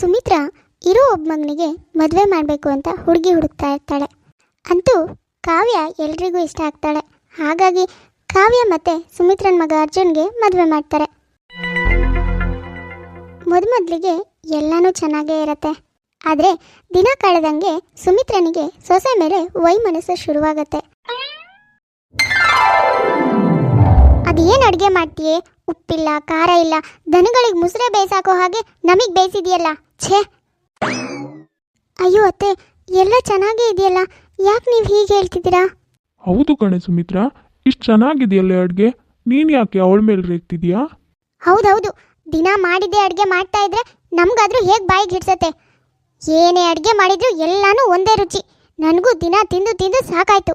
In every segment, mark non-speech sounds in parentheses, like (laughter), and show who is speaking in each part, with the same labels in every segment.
Speaker 1: ಸುಮಿತ್ರಾ ಇರೋ ಒಬ್ಬ ಮಗನಿಗೆ ಮದುವೆ ಮಾಡಬೇಕು ಅಂತ ಹುಡುಗಿ ಹುಡುಕ್ತಾ ಇರ್ತಾಳೆ. ಅಂತೂ ಕಾವ್ಯ ಎಲ್ರಿಗೂ ಇಷ್ಟ ಆಗ್ತಾಳೆ. ಹಾಗಾಗಿ ಕಾವ್ಯ ಮತ್ತೆ ಸುಮಿತ್ರನ ಮಗ ಅರ್ಜುನ್ಗೆ ಮದುವೆ ಮಾಡ್ತಾರೆ. ಮೊದಮೊದಲಿಗೆ ಎಲ್ಲನೂ ಚೆನ್ನಾಗೇ ಇರತ್ತೆ. ಆದರೆ ದಿನ ಕಳೆದಂಗೆ ಸುಮಿತ್ರನಿಗೆ ಸೊಸೆ ಮೇಲೆ ವೈಮನಸ್ಸು ಶುರುವಾಗತ್ತೆ. ಅಡುಗೆ ಮಾಡ್ತೀಯೇ? ಉಪ್ಪಿಲ್ಲ ಖಾರ ಇಲ್ಲ. ದನಗಳಿಗೆ ಮುಸುರೆ ಬೇಯಿಸಾಕೋ ಹಾಗೆ ನಮಗೆ ಬೇಯಿಸಿದೆಯಲ್ಲ? ಛೇ. ಅಯ್ಯೋ ಅತ್ತೆ ಎಲ್ಲ ಚೆನ್ನಾಗೇ ಇದೆಯಲ್ಲ? ಯಾಕೆ ನೀವು ಹೀಗೆ ಹೇಳ್ತಿದ್ದೀರಾ?
Speaker 2: ಹೌದು ಕಣೆ ಸುಮಿತ್ರ ಇಷ್ಟು ಚೆನ್ನಾಗಿದೆಯಲ್ಲ ಅಡುಗೆ? ನೀನು ಯಾಕೆ ಅವಳ ಮೇಲೆ ರೇಗ್ತಿದ್ಯಾ?
Speaker 1: ಹೌದೌದು ದಿನ ಮಾಡಿದ್ದೆ ಅಡುಗೆ ಮಾಡ್ತಾ ಇದ್ರೆ ನಮಗಾದ್ರೂ ಹೇಗೆ ಬಾಯಿಗೆ ಹಿಡ್ಸತ್ತೆ? ಏನೇ ಅಡುಗೆ ಮಾಡಿದ್ರು ಎಲ್ಲಾನು ಒಂದೇ ರುಚಿ. ನನಗೂ ದಿನ ತಿಂದು ತಿಂದು ಸಾಕಾಯ್ತು.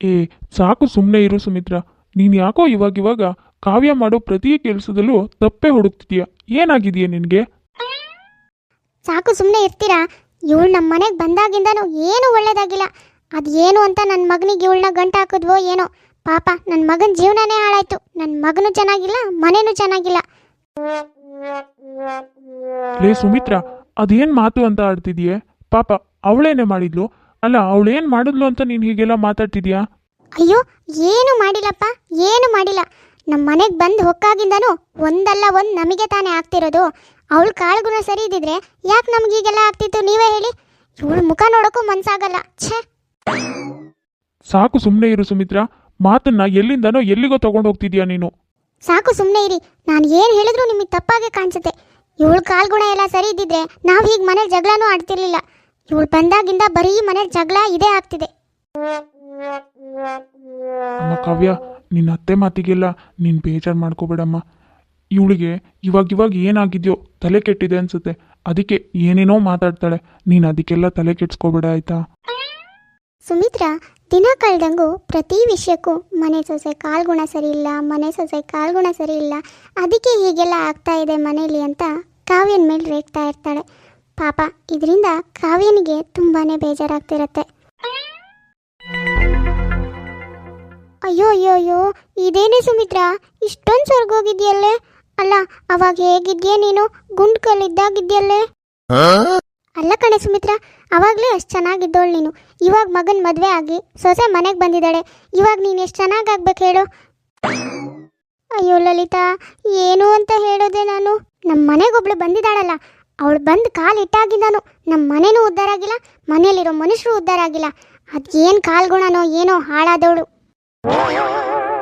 Speaker 2: ಏ ಸಾಕು ಸುಮ್ಮನೆ ಇರು ಸುಮಿತ್ರಾ. ನೀನು ಯಾಕೋ ಇವಾಗ ಇವಾಗ ಕಾವ್ಯ ಮಾಡೋ ಪ್ರತಿ ಕೆಲಸದಲ್ಲೂ ತಪ್ಪೆ ಹುಡುಕ್ತಿದ್ಯಾ ಏನಾಗಿದೆಯಾ ನಿನಗೆ?
Speaker 1: ಸಾಕು ಸುಮ್ಮನೆ ಇರ್ತೀರಾ? ಇವಳು ನಮ್ಮ ಮನೆಗೆ ಬಂದಾಗಿಂದನೂ ಏನು ಒಳ್ಳೇದಾಗಿಲ್ಲ. ಅದೇನು ಅಂತ ನನ್ನ ಮಗನಿಗೆ ಇವಳನ್ನ ಗಂಟು ಹಾಕಿದ್ವೋ ಏನೋ. ಪಾಪ ನನ್ನ ಮಗನ ಜೀವನನೇ ಹಾಳಾಯ್ತು. ನನ್ನ ಮಗನೂ ಚೆನ್ನಾಗಿಲ್ಲ ಮನೇನೂ ಚೆನ್ನಾಗಿಲ್ಲ.
Speaker 2: ಲೇ ಸುಮಿತ್ರಾ ಅದೇನು ಮಾತು ಅಂತ ಆಡ್ತಿದ್ಯೆ? ಪಾಪ ಅವಳೇನೆ ಮಾಡಿದ್ಲು? ಅಲ್ಲ ಅವಳೇನು ಮಾಡಿದ್ಲು ಅಂತ ನೀನು ಹೀಗೆಲ್ಲ ಮಾತಾಡ್ತಿದ್ಯಾ?
Speaker 1: ಅಯ್ಯೋ ಏನು ಮಾಡಿಲ್ಲಪ್ಪ ಏನು ಮಾಡಿಲ್ಲ. ನಮ್ಮ ಮನೆಗೆ ಬಂದು ಹೊಕ್ಕಾಗಿಂದನು ಒಂದಲ್ಲ ಒಂದು ನಮಗೆ ತಾನೇ ಆಗ್ತಿರೋದು. ಅವಳು ಕಾಳುಗುಣ ಸರಿ ಇದ್ದಿದ್ರೆ ಯಾಕೆ ನಮ್ಗೆ ಈಗೆಲ್ಲ ಆಗ್ತಿತ್ತು ನೀವೇ ಹೇಳಿ. ಇವಳು ಮುಖ ನೋಡೋಕ್ಕೂ ಮನ್ಸಾಗಲ್ಲ ಛೇ.
Speaker 2: ಸಾಕು ಸುಮ್ಮನೆ ಇರು ಸುಮಿತ್ರ ಮಾತನ್ನ ಎಲ್ಲಿಂದನೋ ಎಲ್ಲಿಗೋ ತಗೊಂಡು ಹೋಗ್ತಿದ್ಯಾ ನೀನು?
Speaker 1: ಸಾಕು ಸುಮ್ಮನೆ ಇರಿ ನಾನು ಏನು ಹೇಳಿದ್ರು ನಿಮಗೆ ತಪ್ಪಾಗೆ ಕಾಣಿಸುತ್ತೆ. ಇವಳು ಕಾಲ್ಗುಣ ಎಲ್ಲ ಸರಿ ಇದ್ದಿದ್ರೆ ನಾವು ಹೀಗೆ ಮನೇಲಿ ಜಗಳನೂ ಆಡ್ತಿರ್ಲಿಲ್ಲ. ಇವಳು ಬಂದಾಗಿಂದ ಬರೀ ಮನೇಲಿ ಜಗಳ ಇದೇ ಆಗ್ತಿದೆ.
Speaker 2: ಅಮ್ಮ ಕಾವ್ಯ, ನಿನ್ನ ಅತ್ತೆ ಮಾತಿಗೆಲ್ಲ ನೀನು ಬೇಜಾರು ಮಾಡ್ಕೋಬೇಡಮ್ಮ. ಇವಳಿಗೆ ಇವಾಗ ಇವಾಗ ಏನಾಗಿದೆಯೋ ತಲೆ ಕೆಟ್ಟಿದೆ ಅನ್ಸುತ್ತೆ. ಅದಕ್ಕೆ ಏನೇನೋ ಮಾತಾಡ್ತಾಳೆ. ನೀನು ಅದಕ್ಕೆಲ್ಲ ತಲೆ ಕೆಡ್ಸ್ಕೋಬೇಡ ಆಯ್ತಾ?
Speaker 1: ಸುಮಿತ್ರಾ, ದಿನ ಕಳೆದಂಗೂ ಪ್ರತಿ ವಿಷಯಕ್ಕೂ ಮನೆ ಸೊಸೆ ಕಾಲ್ಗುಣ ಸರಿ ಇಲ್ಲ, ಮನೆ ಸೊಸೆ ಕಾಲ್ಗುಣ ಸರಿ ಇಲ್ಲ. ಅದಕ್ಕೆ ಹೀಗೆಲ್ಲ ಆಗ್ತಾ ಇದೆ ಮನೇಲಿ ಅಂತ ಕಾವ್ಯನ ಮೇಲೆ ರೇಗ್ತಾ ಇರ್ತಾಳೆ. ಪಾಪ, ಇದರಿಂದ ಕಾವ್ಯನಿಗೆ ತುಂಬಾನೇ ಬೇಜಾರಾಗ್ತಿರತ್ತೆ. ಅಯ್ಯೋ ಅಯ್ಯೋ ಅಯ್ಯೋ ಇದೇನೇ ಸುಮಿತ್ರಾ ಇಷ್ಟೊಂದು ಸ್ವರ್ಗೋಗಿದ್ಯಲ್ಲೇ? ಅಲ್ಲ ಅವಾಗ ಹೇಗಿದ್ಯೆ ನೀನು? ಗುಂಡ್ ಕಲ್ಲಿದ್ದಾಗಿದ್ಯಲ್ಲೇ ಅಲ್ಲ ಕಣೆ ಸುಮಿತ್ರ ಅವಾಗಲೇ ಅಷ್ಟು ಚೆನ್ನಾಗಿದ್ದೋಳು ನೀನು. ಇವಾಗ ಮಗನ ಮದುವೆ ಆಗಿ ಸೊಸೆ ಮನೆಗೆ ಬಂದಿದ್ದಾಳೆ. ಇವಾಗ ನೀನು ಎಷ್ಟು ಚೆನ್ನಾಗಾಗ್ಬೇಕು ಹೇಳು? ಅಯ್ಯೋ ಲಲಿತಾ ಏನು ಅಂತ ಹೇಳೋದೆ ನಾನು? ನಮ್ಮ ಮನೆಗೊಬ್ಳು ಬಂದಿದ್ದಾಳಲ್ಲ ಅವಳು ಬಂದು ಕಾಲು ನಾನು. ನಮ್ಮ ಮನೇನೂ ಉದ್ದಾರ ಆಗಿಲ್ಲ ಮನೆಯಲ್ಲಿರೋ ಮನುಷ್ಯರು ಉದ್ದಾರ ಆಗಿಲ್ಲ ಅದೇನು ಕಾಲ್ಗುಣನೋ ಏನೋ ಹಾಳಾದವಳು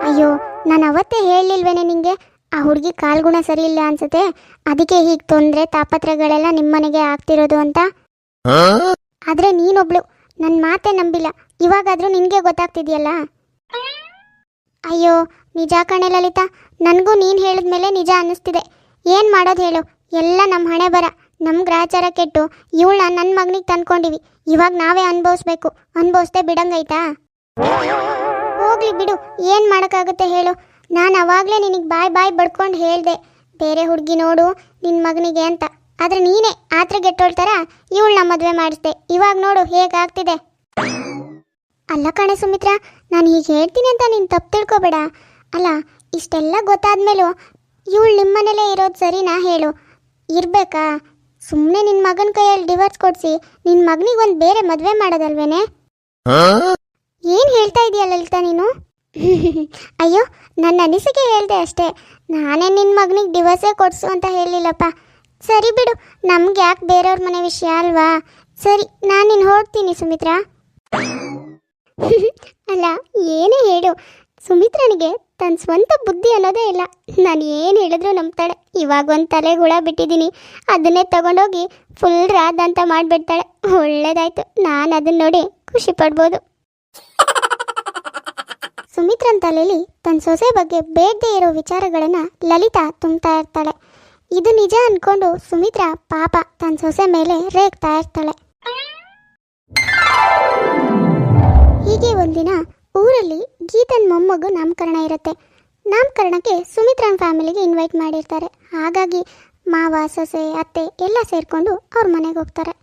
Speaker 1: ಅಯ್ಯೋ, ನಾನು ಅವತ್ತೇ ಹೇಳಲಿಲ್ವೇನೆ ನಿಂಗೆ? ಆ ಹುಡುಗಿ ಕಾಲ್ಗುಣ ಸರಿ ಇಲ್ಲ ಅನ್ಸುತ್ತೆ? ಅದಕ್ಕೆ ಹೀಗೆ ತೊಂದರೆ ತಾಪತ್ರಗಳೆಲ್ಲ ನಿಮ್ಮನೆಗೆ ಆಗ್ತಿರೋದು ಅಂತ? ಆದ್ರೆ ನೀನೊಬ್ಳು ನನ್ನ ಮಾತೇ ನಂಬಿಲ್ಲ. ಇವಾಗಾದ್ರೂ ನಿನಗೆ ಗೊತ್ತಾಗ್ತಿದೆಯಲ್ಲ? ಅಯ್ಯೋ, ನಿಜ ಕಣೆ ಲಲಿತಾ. ನನಗೂ ನೀನು ಹೇಳಿದ್ಮೇಲೆ ನಿಜ ಅನ್ನಿಸ್ತಿದೆ. ಏನು ಮಾಡೋದು ಹೇಳು? ಎಲ್ಲ ನಮ್ಮ ಹಣೆ ಬರ. ನಮ್ಮ ಗ್ರಾಚಾರ ಕೆಟ್ಟು ಇವಳನ್ನ ನನ್ನ ಮಗನಿಗೆ ತಂದ್ಕೊಂಡಿವಿ. ಇವಾಗ ನಾವೇ ಅನುಭವಿಸ್ಬೇಕು. ಅನುಭವಿಸ್ದೆ ಬಿಡಂಗೈತಾ ಹೋಗ್ಲಿ ಬಿಡು, ಏನು ಮಾಡೋಕ್ಕಾಗುತ್ತೆ ಹೇಳು. ನಾನು ಅವಾಗಲೇ ನಿನಗೆ ಬಾಯ್ ಬಾಯ್ ಬಡ್ಕೊಂಡು ಹೇಳ್ದೆ, ಬೇರೆ ಹುಡುಗಿ ನೋಡು ನಿನ್ನ ಮಗನಿಗೆ ಅಂತ. ಆದರೆ ನೀನೇ ಆತ್ರ ಗೆಟ್ಟೋಳ್ ಥರ ಇವಳನ್ನ ಮದುವೆ ಮಾಡಿಸ್ದೆ. ಇವಾಗ ನೋಡು ಹೇಗಾಗ್ತಿದೆ. ಅಲ್ಲ ಕಣೆ ಸುಮಿತ್ರಾ, ನಾನು ಹೀಗೆ ಹೇಳ್ತೀನಿ ಅಂತ ನೀನು ತಪ್ಪು ತಿಳ್ಕೊಬೇಡ. ಅಲ್ಲ, ಇಷ್ಟೆಲ್ಲ ಗೊತ್ತಾದ್ಮೇಲೂ ಇವಳು ನಿಮ್ಮನೇಲೇ ಇರೋದು ಸರಿನಾ ಹೇಳು. ಇರಬೇಕಾ? ಸುಮ್ಮನೆ ನಿನ್ನ ಮಗನ ಕೈಯಲ್ಲಿ ಡಿವೋರ್ಸ್ ಕೊಡಿಸಿ ನಿನ್ನ ಮಗನಿಗೆ ಒಂದು ಬೇರೆ ಮದುವೆ ಮಾಡೋದಲ್ವೇನೆ? ಏನು ಹೇಳ್ತಾ ಇದೀಯ ಲಲಿತಾ ನೀನು? (laughs) ಅಯ್ಯೋ ನನ್ನ ಅನಿಸಿಕೆ ಹೇಳಿದೆ ಅಷ್ಟೇ. ನಾನೇ ನಿನ್ನ ಮಗನಿಗೆ ಡಿವೋರ್ಸೇ ಕೊಡಿಸು ಅಂತ ಹೇಳಿಲ್ಲಪ್ಪ. ಸರಿ ಬಿಡು, ನಮ್ಗೆ ಯಾಕೆ ಬೇರೆಯವ್ರ ಮನೆ ವಿಷಯ ಅಲ್ವಾ? ಸರಿ, ನಾನು ನಿನ್ನ ಹೋಗ್ತೀನಿ ಸುಮಿತ್ರಾ. (laughs) ಅಲ್ಲ, ಏನೇ ಹೇಳು. ಸುಮಿತ್ರನಿಗೆ ತನ್ನ ಸ್ವಂತ ಬುದ್ಧಿ ಅನ್ನೋದೇ ಇಲ್ಲ. ನಾನು ಏನು ಹೇಳಿದ್ರು ನಂಬ್ತಾಳೆ. ಇವಾಗ ಒಂದು ತಲೆ ಹುಳ ಬಿಟ್ಟಿದ್ದೀನಿ. ಅದನ್ನೇ ತಗೊಂಡೋಗಿ ಫುಲ್ ರಾದ್ ಅಂತ ಮಾಡಿಬಿಡ್ತಾಳೆ. ಒಳ್ಳೇದಾಯ್ತು. ನಾನು ಅದನ್ನ ನೋಡಿ ಖುಷಿ ಪಡ್ಬೋದು. ಸುಮಿತ್ರನ್ ತಲೆಯಲ್ಲಿ ತನ್ನ ಸೊಸೆ ಬಗ್ಗೆ ಬೇಡದೇ ಇರೋ ವಿಚಾರಗಳನ್ನ ಲಲಿತಾ ತುಂಬ್ತಾ ಇರ್ತಾಳೆ. ಇದು ನಿಜ ಅನ್ಕೊಂಡು ಸುಮಿತ್ರಾ ಪಾಪ ತನ್ನ ಸೊಸೆ ಮೇಲೆ ರೇಗ್ತಾ ಇರ್ತಾಳೆ. ಹೀಗೆ ಒಂದಿನ ಊರಲ್ಲಿ ಗೀತನ್ ಮೊಮ್ಮಗು ನಾಮಕರಣ ಇರುತ್ತೆ. ನಾಮಕರಣಕ್ಕೆ ಸುಮಿತ್ರನ್ ಫ್ಯಾಮಿಲಿಗೆ ಇನ್ವೈಟ್ ಮಾಡಿರ್ತಾರೆ. ಹಾಗಾಗಿ ಮಾವ, ಸೊಸೆ, ಅತ್ತೆ ಎಲ್ಲ ಸೇರ್ಕೊಂಡು ಅವ್ರ ಮನೆಗೆ ಹೋಗ್ತಾರೆ.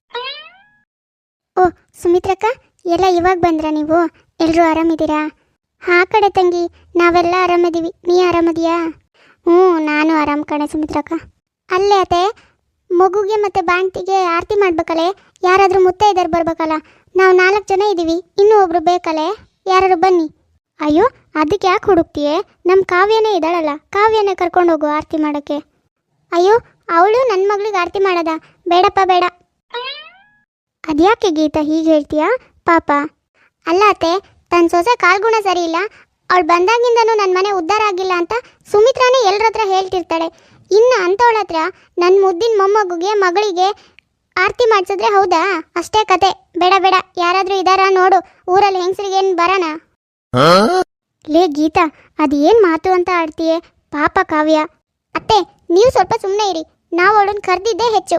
Speaker 1: ಓ, ಸುಮಿತ್ರಕ್ಕ, ಎಲ್ಲ ಇವಾಗ ಬಂದ್ರ ನೀವು? ಎಲ್ಲರೂ ಆರಾಮಿದ್ದೀರಾ? ಹಾ ಕಡೆ ತಂಗಿ, ನಾವೆಲ್ಲ ಆರಾಮದೀವಿ. ನೀ ಆರಾಮದಿಯಾ? ಹ್ಞೂ, ನಾನು ಆರಾಮ್ ಕಣೆ ಸುಮಿತ್ರಕ್ಕ. ಅಲ್ಲೇ ಅತ್ತೆ, ಮಗುಗೆ ಮತ್ತೆ ಬಾಣ್ತಿಗೆ ಆರತಿ ಮಾಡ್ಬೇಕಲೆ? ಯಾರಾದರೂ ಮುತ್ತೈದರು ಬರ್ಬೇಕಲ್ಲ? ನಾವು ನಾಲ್ಕು ಜನ ಇದ್ದೀವಿ ಇನ್ನೂ ಒಬ್ರು ಬೇಕಲೆ? ಯಾರು ಬನ್ನಿ. ಅಯ್ಯೋ, ಅದಕ್ಕೆ ಯಾಕೆ ಹುಡುಕ್ತೀಯೇ? ನಮ್ಮ ಕಾವ್ಯನೇ ಇದ್ದಾಳಲ್ಲ, ಕಾವ್ಯನೇ ಕರ್ಕೊಂಡು ಹೋಗು ಆರತಿ ಮಾಡೋಕ್ಕೆ. ಅಯ್ಯೋ, ಅವಳು ನನ್ನ ಮಗಳಿಗೆ ಆರತಿ ಮಾಡದ? ಬೇಡಪ್ಪ, ಬೇಡ. ಅದ್ಯಾಕೆ ಗೀತಾ ಹೀಗೆ ಹೇಳ್ತೀಯಾ? ಪಾಪ. ಅಲ್ಲ ಅತ್ತೆ ತನ್ನ ಸೊಸೆ ಕಾಲ್ಗುಣ ಸರಿ ಇಲ್ಲ ಅವಳು ಬಂದಾಗಿಂದನೂ ನನ್ನ ಮನೆ ಉದ್ಧಾರ ಆಗಿಲ್ಲ ಅಂತ ಸುಮಿತ್ರಾನೇ ಎಲ್ಲರ ಹತ್ರ ಹೇಳ್ತಿರ್ತಾಳೆ. ಇನ್ನು ಅಂಥವಳ ಹತ್ರ ನನ್ನ ಮುದ್ದಿನ ಮೊಮ್ಮಗುಗೆ, ಮಗಳಿಗೆ ಆರತಿ ಮಾಡಿಸಿದ್ರೆ ಹೌದಾ? ಅಷ್ಟೇ ಕತೆ. ಬೇಡ ಬೇಡ. ಯಾರಾದರೂ ಇದಾರಾ ನೋಡು. ಊರಲ್ಲಿ ಹೆಂಗಸ್ರಿಗೆ ಏನು ಬರೋಣ? ಲೇ ಗೀತಾ, ಅದೇನು ಮಾತು ಅಂತ ಆಡ್ತೀಯೇ? ಪಾಪ ಕಾವ್ಯ. ಅತ್ತೆ, ನೀವು ಸ್ವಲ್ಪ ಸುಮ್ಮನೆ ಇರಿ. ನಾವು ಅವಳನ್ನು ಕರೆದಿದ್ದೇ ಹೆಚ್ಚು.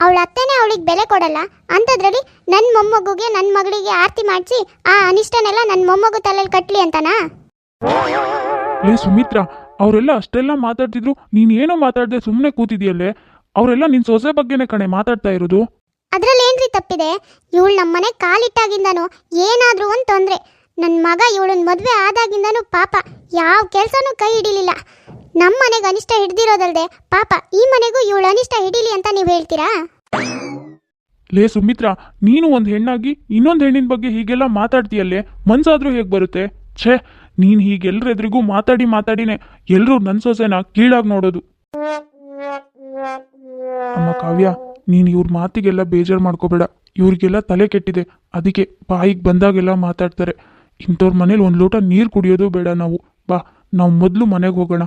Speaker 1: ಅವಳ ಅತ್ತೆನೇ ಅವಳಿಗೆ ಬೆಲೆ ಕೊಡಲ್ಲ. ಅಂಥದ್ರಲ್ಲಿ ನನ್ನ ಮೊಮ್ಮಗುಗೆ ನನ್ನ ಮಗಳಿಗೆ ಆರತಿ ಮಾಡಿಸಿ ಆ ಅನಿಷ್ಟನೆಲ್ಲ ನನ್ನ ಮೊಮ್ಮಗು ತಲೆಯಲ್ಲಿ ಕಟ್ಲಿ ಅಂತನಾ?
Speaker 2: ಲೇ ಸುಮಿತ್ರಾ ಅವರೆಲ್ಲ ಅಷ್ಟೆಲ್ಲ ಮಾತಾಡ್ತಿದ್ರು ನೀನ್ ಏನೋ ಮಾತಾಡದೆ ಸುಮ್ಮನೆ ಕೂತಿದ್ಯಲ್ಲೇ? ಅವರೆಲ್ಲ ನಿನ್ ಸೊಸೆ ಬಗ್ಗೆನೇ ಕಣೆ ಮಾತಾಡ್ತಾ ಇರೋದು.
Speaker 1: ಅದ್ರಲ್ಲಿ ಏನ್ರಿ ತಪ್ಪಿದೆ? ಇವಳು ನಮ್ಮನೆ ಕಾಲಿಟ್ಟಾಗಿಂದನೂ ಏನಾದರೂ ಒಂದು ತೊಂದರೆ. ನನ್ನ ಮಗ ಇವಳನ್ನ ಮದುವೆ ಆದಾಗಿಂದನೂ ಪಾಪ ಯಾವ ಕೆಲಸನೂ ಕೈ ಹಿಡಿಲಿಲ್ಲ. ನಮ್ಮ ಮನೆಗೆ ಅನಿಷ್ಟ ಹಿಡ್ದಿರೋದಲ್ದೆ, ಪಾಪ ಈ ಮನೆಗೂ ಇವಳು ಅನಿಷ್ಟ ಹಿಡೀಲಿ ಅಂತ ನೀವು ಹೇಳ್ತೀರಾ?
Speaker 2: ಲೇ ಸುಮಿತ್ರಾ, ನೀನು ಒಂದು ಹೆಣ್ಣಾಗಿ ಇನ್ನೊಂದು ಹೆಣ್ಣಿನ ಬಗ್ಗೆ ಹೀಗೆಲ್ಲ ಮಾತಾಡ್ತೀಯಲ್ಲೇ, ಮನ್ಸಾದ್ರೂ ಹೇಗೆ ಬರುತ್ತೆ? ಛೇ, ನೀನು ಹೀಗೆಲ್ಲರೆದ್ರಿಗೂ ಮಾತಾಡಿ ಮಾತಾಡಿನೇ ಎಲ್ಲರೂ ನನ್ನ ಸೊಸೆನ ಕೀಳಾಗಿ ನೋಡೋದು. ಅಮ್ಮ ಕಾವ್ಯ, ನೀನು ಇವ್ರ ಮಾತಿಗೆಲ್ಲ ಬೇಜಾರು ಮಾಡ್ಕೋಬೇಡ. ಇವ್ರಿಗೆಲ್ಲ ತಲೆ ಕೆಟ್ಟಿದೆ, ಅದಕ್ಕೆ ಬಾಯಿಗೆ ಬಂದಾಗೆಲ್ಲ ಮಾತಾಡ್ತಾರೆ. ಇಂಥವ್ರ ಮನೇಲಿ ಒಂದು ಲೋಟ ನೀರು ಕುಡಿಯೋದು ಬೇಡ ನಾವು. ಬಾ, ನಾವು ಮೊದಲು ಮನೆಗೆ ಹೋಗೋಣ.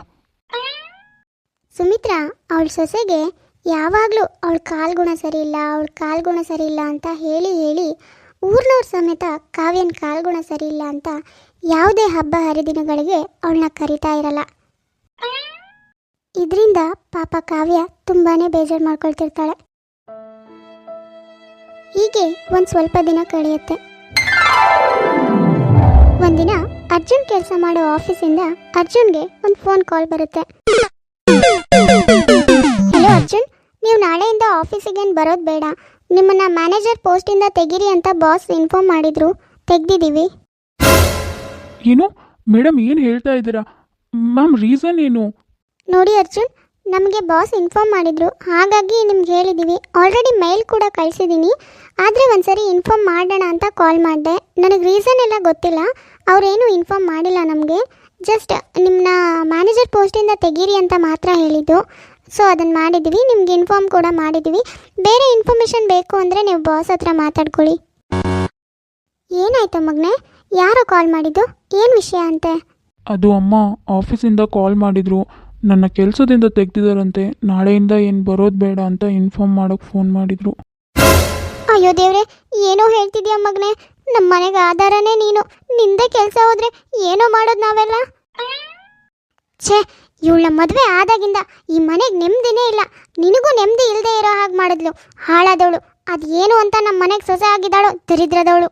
Speaker 1: ಸುಮಿತ್ರಾ, ಅವಳ ಸೊಸೆಗೆ ಯಾವಾಗಲೂ ಅವಳ ಕಾಲ್ಗುಣ ಸರಿಯಿಲ್ಲ, ಅವಳ ಕಾಲ್ಗುಣ ಸರಿ ಇಲ್ಲ ಅಂತ ಹೇಳಿ ಹೇಳಿ ಊರ್ನವ್ರ ಸಮೇತ ಕಾವ್ಯನ ಕಾಲ್ಗುಣ ಸರಿ ಇಲ್ಲ ಅಂತ ಯಾವುದೇ ಹಬ್ಬ ಹರಿದಿನಗಳಿಗೆ ಅವಳನ್ನ ಕರಿತಾ ಇರಲ್ಲ. ಇದರಿಂದ ಪಾಪ ಕಾವ್ಯ ತುಂಬಾನೇ ಬೇಜಾರು ಮಾಡ್ಕೊಳ್ತಿರ್ತಾಳೆ. ಹೀಗೆ ಒಂದು ಸ್ವಲ್ಪ ದಿನ ಕಳೆಯುತ್ತೆ. ಒಂದಿನ ಅರ್ಜುನ್ ಕೆಲಸ ಮಾಡೋ ಆಫೀಸಿಂದ ಅರ್ಜುನ್ಗೆ ಒಂದು ಫೋನ್ ಕಾಲ್ ಬರುತ್ತೆ. ನೀವು ನಾಳೆಯಿಂದ ಆಫೀಸಿಗೆ ಏನು ಬರೋದು ಬೇಡ. ನಿಮ್ಮನ್ನು ಮ್ಯಾನೇಜರ್ ಪೋಸ್ಟಿಂದ ತೆಗೀರಿ ಅಂತ ಬಾಸ್ ಇನ್ಫಾರ್ಮ್ ಮಾಡಿದ್ರು. ತೆಗ್ದಿದ್ದೀವಿ
Speaker 2: ಏನು? ಮೇಡಮ್ ಏನು ಹೇಳ್ತಾ ಇದ್ದೀರಾ? ಮ್ಯಾಮ್ ರೀಸನ್ ಏನು?
Speaker 1: ನೋಡಿ ಅರ್ಜುನ್ ನಮಗೆ ಬಾಸ್ ಇನ್ಫಾರ್ಮ್ ಮಾಡಿದ್ರು. ಹಾಗಾಗಿ ನಿಮ್ಗೆ ಹೇಳಿದ್ದೀವಿ ಆಲ್ರೆಡಿ ಮೇಲ್ ಕೂಡ ಕಳಿಸಿದ್ದೀನಿ ಆದರೆ ಒಂದ್ಸರಿ ಇನ್ಫಾರ್ಮ್ ಮಾಡೋಣ ಅಂತ ಕಾಲ್ ಮಾಡಿದೆ. ನನಗೆ ರೀಸನ್ ಎಲ್ಲ ಗೊತ್ತಿಲ್ಲ. ಅವರೇನು ಇನ್ಫಾರ್ಮ್ ಮಾಡಿಲ್ಲ ನಮಗೆ. ಜಸ್ಟ್ ನಿಮ್ಮನ್ನ ಮ್ಯಾನೇಜರ್ ಪೋಸ್ಟಿಂದ ತೆಗೀರಿ ಅಂತ ಮಾತ್ರ ಹೇಳಿದ್ದು. ಸೊ ಅದನ್ನು ಮಾಡಿದ್ದೀವಿ ನಿಮ್ಗೆ ಇನ್ಫಾರ್ಮ್ ಕೂಡ ಮಾಡಿದ್ದೀವಿ ಬೇರೆ ಇನ್ಫಾರ್ಮೇಷನ್ ಬೇಕು ಅಂದರೆ ನೀವು ಬಾಸ್ ಹತ್ರ ಮಾತಾಡ್ಕೊಳ್ಳಿ. ಏನಾಯ್ತು ಮಗನೇ? ಯಾರೋ ಕಾಲ್ ಮಾಡಿದ್ದು? ಏನು ವಿಷಯ ಅಂತೆ?
Speaker 2: ಅದು ಅಮ್ಮ ಆಫೀಸಿಂದ ಕಾಲ್ ಮಾಡಿದ್ರು. ನನ್ನ ಕೆಲಸದಿಂದ ತೆಗ್ದಿದ್ದಾರಂತೆ. ನಾಳೆಯಿಂದ ಏನು ಬರೋದು ಬೇಡ ಅಂತ ಇನ್ಫಾರ್ಮ್ ಮಾಡೋಕೆ ಫೋನ್ ಮಾಡಿದ್ರು.
Speaker 1: ಅಯ್ಯೋ ದೇವ್ರೆ ಏನೋ ಹೇಳ್ತಿದ್ಯಾ ಮಗನೇ? ನಮ್ಮ ಮನೆಗೆ ಆಧಾರನೇ ನೀನು. ನಿಂದೇ ಕೆಲಸ ಹೋದ್ರೆ ಏನೋ ಮಾಡೋದು ನಾವೆಲ್ಲ? ಛೇ ಇವಳ ಮದುವೆ ಆದಾಗಿಂದ ಈ ಮನೆಗೆ ನೆಮ್ಮದಿನೇ ಇಲ್ಲ. ನಿನಗೂ ನೆಮ್ಮದಿ ಇಲ್ಲದೆ ಇರೋ ಹಾಗೆ ಮಾಡಿದ್ಲು. ಹಾಳಾದವಳು. ಅದು ಏನು ಅಂತ ನಮ್ಮ ಮನೆಗೆ ಸೊಸೆ ಆಗಿದ್ದಾಳು ದರಿದ್ರದವಳು.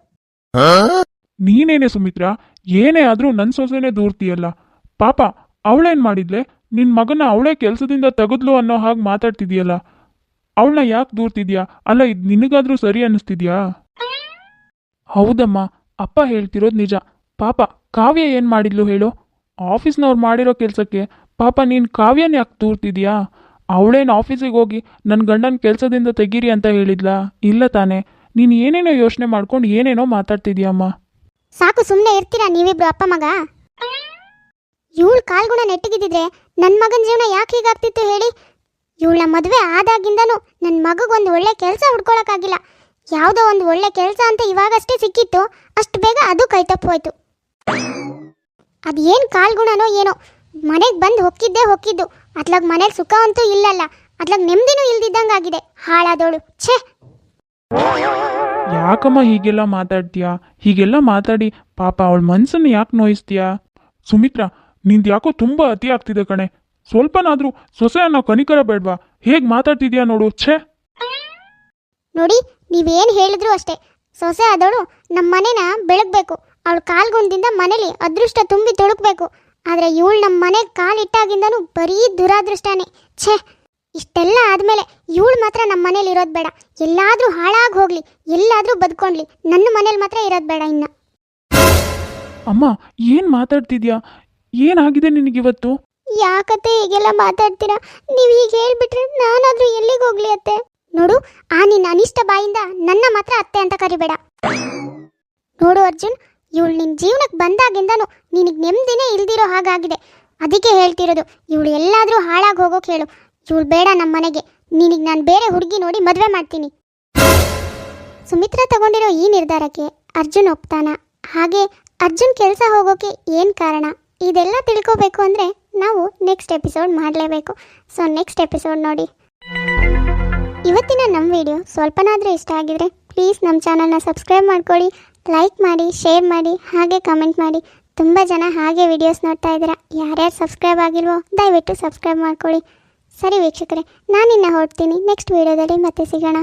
Speaker 2: ನೀನೇನೆ ಸುಮಿತ್ರಾ? ಏನೇ ಆದರೂ ನನ್ನ ಸೊಸೆನೇ ದೂರ್ತಿಯಲ್ಲ. ಪಾಪ ಅವಳೇನು ಮಾಡಿದ್ಲೆ? ನಿನ್ನ ಮಗನ ಅವಳೇ ಕೆಲಸದಿಂದ ತೆಗೆದ್ಲು ಅನ್ನೋ ಹಾಗೆ ಮಾತಾಡ್ತಿದ್ಯಲ್ಲ. ಅವಳನ್ನ ಯಾಕೆ ದೂರ್ತಿದ್ಯಾ? ಅಲ್ಲ ಇದು ನಿನಗಾದ್ರೂ ಸರಿ ಅನ್ನಿಸ್ತಿದ್ಯಾ? ಹೌದಮ್ಮ ಅಪ್ಪ ಹೇಳ್ತಿರೋದು ನಿಜ. ಪಾಪ ಕಾವ್ಯ ಏನು ಮಾಡಿದ್ಲು ಹೇಳು? ಆಫೀಸ್ನವ್ರು ಮಾಡಿರೋ ಕೆಲಸಕ್ಕೆ ಪಾಪ ನೀನು ಕಾವ್ಯನ ಯಾಕೆ ತೂರ್ತಿದ್ಯಾ? ಅವಳೇನು ಆಫೀಸಿಗೆ ಹೋಗಿ ನನ್ನ ಗಂಡನ ಕೆಲಸದಿಂದ ತೆಗೀರಿ ಅಂತ ಹೇಳಿದ್ಲಾ? ಇಲ್ಲ ತಾನೇ. ನೀನು ಏನೇನೋ ಯೋಚನೆ ಮಾಡ್ಕೊಂಡು ಏನೇನೋ ಮಾತಾಡ್ತಿದ್ಯಮ್ಮ.
Speaker 1: ಸಾಕು ಸುಮ್ಮನೆ ಇರ್ತೀರಾ ನೀವಿಬ್ರು ಅಪ್ಪ ಮಗ? ಇವಳು ಕಾಲ್ಗುಣ ನೆಟ್ಟಗಿದ್ದಿದ್ರೆ ನನ್ನ ಮಗನ ಜೀವನ ಯಾಕೆ ಹೀಗಾಗ್ತಿತ್ತು ಹೇಳಿ? ಇವಳ ಮದುವೆ ಆದಾಗಿಂದನೂ ನನ್ನ ಮಗಗೊಂದು ಒಳ್ಳೆ ಕೆಲಸ ಹುಡ್ಕೊಳಕ್ಕಾಗಿಲ್ಲ. ಯಾವುದೋ ಒಂದು ಒಳ್ಳೆ ಕೆಲಸ ಅಂತ ಇವಾಗಷ್ಟೇ ಸಿಕ್ಕಿತ್ತು. ಅಷ್ಟು ಬೇಗ ಅದು ಕೈ ತಪ್ಪೋಯ್ತು ಅದೇನು ಕಾಲ್ಗುಣನೋ ಏನೋ. ಮನೆಗೆ ಬಂದು ಹೊಕ್ಕಿದ್ದೆ ಹೊಕ್ಕಿದ್ದು. ಅತ್ಲಾಗ ಮನೇಲಿ ಸುಖ ಅಂತೂ ಇಲ್ಲಲ್ಲ. ಅತ್ಲಾಗ ನೆಮ್ಮದಿನೂ ಇಲ್ದಿದ್ದಂಗಾಗಿದೆ. ಹಾಳಾದವಳು ಛೇ!
Speaker 2: ಯಾಕಮ್ಮ ಹೀಗೆಲ್ಲ ಮಾತಾಡ್ತೀಯಾ? ಹೀಗೆಲ್ಲ ಮಾತಾಡಿ ಪಾಪ ಅವಳ ಮನ್ಸನ್ನು ಯಾಕೆ ನೋಯಿಸ್ತೀಯಾ? ಸುಮಿತ್ರಾ ನಿಂದು ಯಾಕೋ ತುಂಬ ಅತಿ ಆಗ್ತಿದೆ ಕಣೆ. ಸ್ವಲ್ಪನಾದ್ರೂ ಸೊಸೆ ಅನ್ನೋ ಕನಿಕರ ಬೇಡ್ವಾ? ಹೇಗೆ ಮಾತಾಡ್ತಿದ್ಯಾ ನೋಡು. ಛೇ!
Speaker 1: ನೋಡಿ ನೀವೇನು ಹೇಳಿದ್ರು ಅಷ್ಟೇ. ಸೊಸೆ ಆದವಳು ನಮ್ಮ ಮನೆನ ಬೆಳಗ್ಬೇಕು. ಅವಳ ಕಾಲ್ಗುಂದಿಂದ ಮನೇಲಿ ಅದೃಷ್ಟ ತುಂಬಿ ತುಳುಕ್ಬೇಕು ಆದರೆ ಇವಳು ನಮ್ಮ ಮನೆಗೆ ಕಾಲಿಟ್ಟಾಗಿಂದನೂ ಬರೀ ದುರಾದೃಷ್ಟನೇ. ಛೇ ಇಷ್ಟೆಲ್ಲ ಆದಮೇಲೆ ಇವಳು ಮಾತ್ರ ನಮ್ಮ ಮನೇಲಿ ಇರೋದು ಬೇಡ. ಎಲ್ಲಾದರೂ ಹಾಳಾಗಿ ಹೋಗಲಿ ಎಲ್ಲಾದರೂ ಬದುಕೊಂಡ್ಲಿ ನನ್ನ ಮನೇಲಿ ಮಾತ್ರ ಇರೋದು ಬೇಡ ಇನ್ನು.
Speaker 2: ಅಮ್ಮ ಏನು ಮಾತಾಡ್ತಿದ್ಯಾ? ಏನಾಗಿದೆ ನಿನಗಿವತ್ತು?
Speaker 1: ಯಾಕತ್ತೆ ಹೀಗೆಲ್ಲ ಮಾತಾಡ್ತೀರಾ? ನೀವು ಈಗ ಹೇಳ್ಬಿಟ್ರೆ ನಾನಾದರೂ ಎಲ್ಲಿಗೆ ಹೋಗ್ಲಿ ಅತ್ತೆ? ನೋಡು ಆ ನಿನ್ನ ಅನಿಷ್ಟ ಬಾಯಿಂದ ನನ್ನ ಮಾತ್ರ ಅತ್ತೆ ಅಂತ ಕರಿಬೇಡ. ನೋಡು ಅರ್ಜುನ್ ಇವಳು ನಿನ್ನ ಜೀವನಕ್ಕೆ ಬಂದಾಗಿಂದನು ನಿನಗೆ ನೆಮ್ಮದಿನೇ ಇಲ್ದಿರೋ ಹಾಗಾಗಿದೆ. ಅದಕ್ಕೆ ಹೇಳ್ತಿರೋದು, ಇವಳು ಎಲ್ಲಾದರೂ ಹಾಳಾಗಿ ಹೋಗೋಕೆ ಹೇಳು ಇವಳು ಬೇಡ ನಮ್ಮ ಮನೆಗೆ. ನಿನಗೆ ನಾನು ಬೇರೆ ಹುಡುಗಿ ನೋಡಿ ಮದುವೆ ಮಾಡ್ತೀನಿ. ಸುಮಿತ್ರಾ ತಗೊಂಡಿರೋ ಈ ನಿರ್ಧಾರಕ್ಕೆ ಅರ್ಜುನ್ ಒಪ್ತಾನ. ಹಾಗೆ ಅರ್ಜುನ್ ಕೆಲಸ ಹೋಗೋಕೆ ಏನು ಕಾರಣ? ಇದೆಲ್ಲ ತಿಳ್ಕೋಬೇಕು ಅಂದರೆ ನಾವು ನೆಕ್ಸ್ಟ್ ಎಪಿಸೋಡ್ ಮಾಡಲೇಬೇಕು. ಸೊ ನೆಕ್ಸ್ಟ್ ಎಪಿಸೋಡ್ ನೋಡಿ. ಇವತ್ತಿನ ನಮ್ಮ ವಿಡಿಯೋ ಸ್ವಲ್ಪನಾದರೂ ಇಷ್ಟ ಆಗಿದ್ರೆ ಪ್ಲೀಸ್ ನಮ್ಮ ಚಾನಲ್ನ ಸಬ್ಸ್ಕ್ರೈಬ್ ಮಾಡ್ಕೊಳ್ಳಿ. ಲೈಕ್ ಮಾಡಿ ಶೇರ್ ಮಾಡಿ, ಹಾಗೆ ಕಮೆಂಟ್ ಮಾಡಿ. ತುಂಬ ಜನ ಹಾಗೆ ವಿಡಿಯೋಸ್ ನೋಡ್ತಾ ಇದ್ದೀರಾ. ಯಾರ್ಯಾರು ಸಬ್ಸ್ಕ್ರೈಬ್ ಆಗಿಲ್ವೋ, ದಯವಿಟ್ಟು ಸಬ್ಸ್ಕ್ರೈಬ್ ಮಾಡ್ಕೊಳ್ಳಿ. ಸರಿ ವೀಕ್ಷಕರೇ, ನಾನಿನ್ನ ಹೊರಡ್ತೀನಿ. ನೆಕ್ಸ್ಟ್ ವಿಡಿಯೋದಲ್ಲಿ ಮತ್ತೆ ಸಿಗೋಣ.